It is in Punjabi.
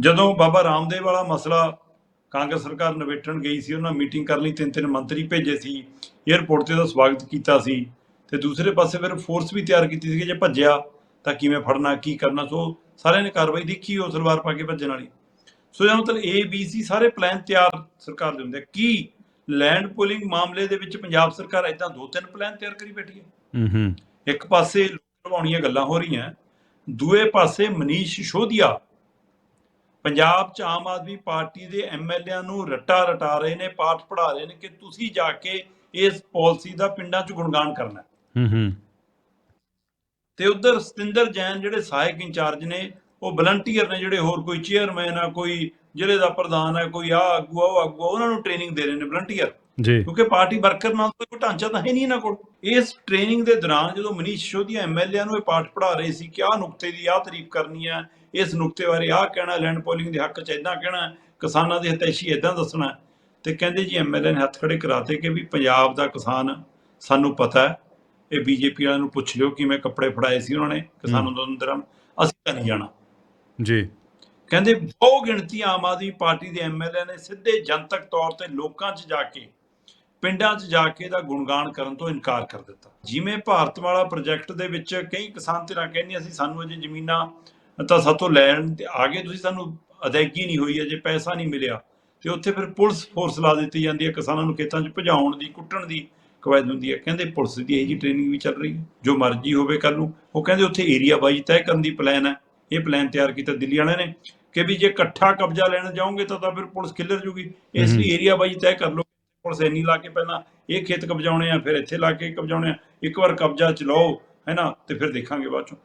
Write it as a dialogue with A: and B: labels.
A: ਜਦੋਂ ਬਾਬਾ ਰਾਮਦੇਵ ਵਾਲਾ ਮਸਲਾ ਕਾਂਗਰਸ ਸਰਕਾਰ ਨਿਬੇੜਨ ਗਈ ਸੀ ਉਹਨਾਂ ਮੀਟਿੰਗ ਕਰਨ ਲਈ ਤਿੰਨ ਤਿੰਨ ਮੰਤਰੀ ਭੇਜੇ ਸੀ 에ਅਰਪੋਰਟ ਤੇ ਉਹਦਾ ਸਵਾਗਤ ਕੀਤਾ ਸੀ ਤੇ ਦੂਸਰੇ ਪਾਸੇ ਫਿਰ ਫੋਰਸ ਵੀ ਤਿਆਰ ਕੀਤੀ ਸੀ ਕਿ ਜੇ ਭੱਜਿਆ ਤਾਂ ਕਿਵੇਂ ਫੜਨਾ ਕੀ ਕਰਨਾ ਸੋ ਸਾਰਿਆਂ ਨੇ ਕਾਰਵਾਈ ਦੇਖੀ ਉਹ ਸਲਵਾਰ ਪਾ ਕੇ ਭੱਜਣ ਵਾਲੀ। ਸੋ ਇਹਦਾ ਮਤਲਬ ਏ ਬੀ ਸੀ ਸਾਰੇ ਪਲਾਨ ਤਿਆਰ ਸਰਕਾਰ ਦੇ ਹੁੰਦੇ। ਕੀ ਲੈਂਡ ਪੁਲਿੰਗ ਮਾਮਲੇ ਦੇ ਵਿੱਚ ਪੰਜਾਬ ਸਰਕਾਰ ਇਦਾਂ ਦੋ ਤਿੰਨ ਪਲਾਨ ਤਿਆਰ ਕਰੀ ਬੈਠੀ ਹੈ?
B: ਹੂੰ ਹੂੰ।
A: ਇੱਕ ਪਾਸੇ ਲੁਭਾਉਣੀਆਂ ਗੱਲਾਂ ਹੋ ਰਹੀਆਂ ਦੂਏ ਪਾਸੇ ਮਨੀਸ਼ ਸਿਸੋਦੀਆ ਪੰਜਾਬ ਚ ਆਮ ਆਦਮੀ ਪਾਰਟੀ ਦੇ ਐਮਐਲਏਆਂ ਨੂੰ ਰੱਟਾ ਰਟਾ ਰਹੇ ਨੇ ਪਾਠ ਪੜ੍ਹਾ ਰਹੇ ਨੇ ਕਿ ਤੁਸੀਂ ਜਾ ਕੇ ਇਸ ਪਾਲਿਸੀ ਦਾ ਪਿੰਡਾਂ ਚ ਗੁਣਗਾਨ ਕਰਨਾ ਹੈ।
B: ਹੂੰ ਹੂੰ
A: ਤੇ ਉਧਰ ਸਤਿੰਦਰ ਜੈਨ ਜਿਹੜੇ ਸਹਾਇਕ ਇੰਚਾਰਜ ਨੇ ਉਹ ਵਲੰਟੀਅਰ ਨੇ ਜਿਹੜੇ ਹੋਰ ਕੋਈ ਚੇਅਰਮੈਨ ਆ ਕੋਈ ਜ਼ਿਲ੍ਹੇ ਦਾ ਪ੍ਰਧਾਨ ਹੈ ਕੋਈ ਆ ਆਗੂ ਆ ਉਹ ਆਗੂ ਆ ਉਹਨਾਂ ਨੂੰ ਟ੍ਰੇਨਿੰਗ ਦੇ ਰਹੇ ਨੇ ਵਲੰਟੀਅਰ
B: ਜੀ।
A: ਕਿਉਂਕਿ ਪਾਰਟੀ ਵਰਕਰ ਨਾਲ ਕੋਈ ਢਾਂਚਾ ਤਾਂ ਹੈ ਨਹੀਂ ਇਹਨਾਂ ਕੋਲ। ਇਸ ਟ੍ਰੇਨਿੰਗ ਦੇ ਦੌਰਾਨ ਜਦੋਂ ਮਨੀਸ਼ ਸਿਸੋਦੀਆ ਐਮਐਲਏ ਨੂੰ ਇਹ ਪਾਠ ਪੜ੍ਹਾ ਰਹੇ ਸੀ ਕਿ ਆਹ ਨੁਕਤੇ ਦੀ ਆਹ ਤਾਰੀਫ ਕਰਨੀ ਹੈ ਇਸ ਨੁਕਤੇ ਬਾਰੇ ਆਹ ਕਹਿਣਾ ਲੈਂਡ ਪੋਲਿੰਗ ਦੇ ਹੱਕ 'ਚ ਇਦਾਂ ਕਹਿਣਾ ਕਿਸਾਨਾਂ ਦੀ ਹਤੈਸ਼ੀ ਇਦਾਂ ਦੱਸਣਾ। ਤੇ ਕਹਿੰਦੇ ਜੀ ਐਮਐਲਏ ਨੇ ਹੱਥ ਖੜੇ ਕਰਾਤੇ ਕਿ ਵੀ ਪੰਜਾਬ ਦਾ ਕਿਸਾਨ ਸਾਨੂੰ ਪਤਾ ਹੈ ਇਹ ਬੀਜੇਪੀ ਵਾਲਿਆਂ ਨੂੰ ਪੁੱਛ ਲਿਓ ਕਿਵੇਂ ਕੱਪੜੇ ਫੜਾਏ ਸੀ ਉਹਨਾਂ ਨੇ ਕਿਸਾਨ ਅੰਦੋਲਨ ਅਸੀਂ ਤਾਂ ਨਹੀਂ ਜਾਣਾ।
B: ਜੀ।
A: ਕਹਿੰਦੇ ਬਹੁ ਗਿਣਤੀ ਆਮ ਆਦਮੀ ਪਾਰਟੀ ਦੇ ਐਮਐਲਏ ਨੇ ਸਿੱਧੇ ਜਨਤਕ ਤੌਰ ਤੇ ਲੋਕਾਂ 'ਚ ਜਾ ਕੇ ਪਿੰਡਾਂ 'ਚ ਜਾ ਕੇ ਦਾ ਗੁਣਗਾਨ ਕਰਨ ਤੋਂ ਇਨਕਾਰ ਕਰ ਦਿੱਤਾ। ਜਿਵੇਂ ਭਾਰਤ ਵਾਲਾ ਪ੍ਰੋਜੈਕਟ ਦੇ ਵਿੱਚ ਕਈ ਕਿਸਾਨ ਧਿਰਾਂ ਕਹਿੰਦੀਆਂ ਸੀ ਸਾਨੂੰ ਅਜੇ ਜ਼ਮੀਨਾਂ ਤਾਂ ਸਾਤੋਂ ਲੈਣ ਤੇ ਆ ਗਏ ਤੁਸੀਂ ਸਾਨੂੰ ਅਦਾਇਗੀ ਨਹੀਂ ਹੋਈ ਅਜੇ ਪੈਸਾ ਨਹੀਂ ਮਿਲਿਆ। ਤੇ ਉੱਥੇ ਫਿਰ ਪੁਲਿਸ ਫੋਰਸ ਲਾ ਦਿੱਤੀ ਜਾਂਦੀ ਹੈ ਕਿਸਾਨਾਂ ਨੂੰ ਖੇਤਾਂ 'ਚ ਭਜਾਉਣ ਦੀ ਕੁੱਟਣ ਦੀ ਕਵਾਇਦ ਹੁੰਦੀ ਹੈ। ਕਹਿੰਦੇ ਪੁਲਿਸ ਦੀ ਇਹ ਜੀ ਟ੍ਰੇਨਿੰਗ ਵੀ ਚੱਲ ਰਹੀ ਹੈ। ਜੋ ਮਰਜ਼ੀ ਹੋਵੇ ਕੱਲ ਨੂੰ ਉਹ ਕਹਿੰਦੇ ਉੱਥੇ ਏਰੀਆ ਵਾਈਜ਼ ਤੈਅ ਕਰਨ ਦੀ ਪਲਾਨ ਹੈ। ਇਹ ਪਲਾਨ ਤਿਆਰ ਕੀਤਾ ਦਿੱਲੀ ਵਾਲਿਆਂ ਨੇ ਕਿ ਵੀ ਜੇ ਇਕੱਠਾ ਕਬਜ਼ਾ ਲੈਣ ਜਾਓਗੇ ਤਾਂ ਤਾਂ ਫਿਰ ਪੁਲਿਸ ਖਿੱਲਰ ਜੂਗੀ। ਇਸ ਲਈ ਏਰੀਆ ਵਾਈਜ਼ ਤੈਅ ਕਰ ਲਓ। ਪੁਲਿਸ ਇੰਨੀ ਲਾ ਕੇ ਪਹਿਲਾਂ ਇਹ ਖੇਤ ਕਬਜਾਉਣੇ ਆ, ਫਿਰ ਇੱਥੇ ਲਾ ਕੇ ਕਬਜਾਉਣੇ ਆ, ਇੱਕ ਵਾਰ ਕਬਜ਼ਾ ਚ ਲਓ ਹੈਨਾ ਤੇ ਫਿਰ ਦੇਖਾਂਗੇ ਬਾਅਦ ਚੋਂ।